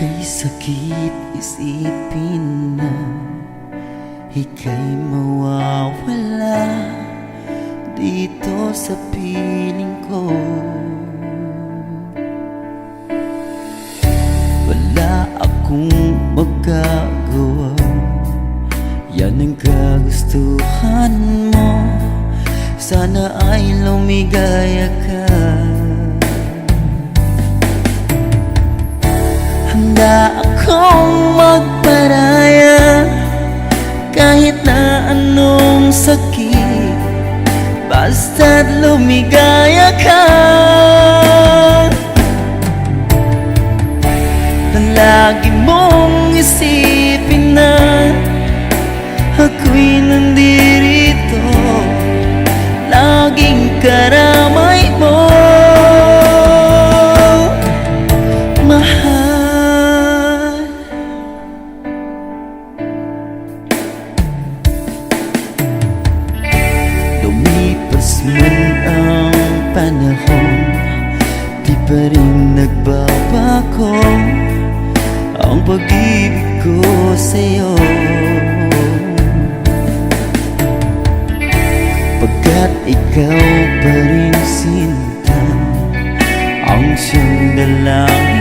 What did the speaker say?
Ika'y sakit isipin na Ika'y mawawala Dito sa piling ko. Wala akong magagawa. Yan ang kagustuhan mo. Sana ay lumigaya ka Handa akong magparaya. Kahit na anong sakit Basta't lumigaya ka. Na lagi mong isipin na Ako'y nandirito Laging karamay panahon Di pa rin nagbabago Ang pag-ibig ko sa'yo. Pagkat ikaw pa rin sinta Ang siyang dalangin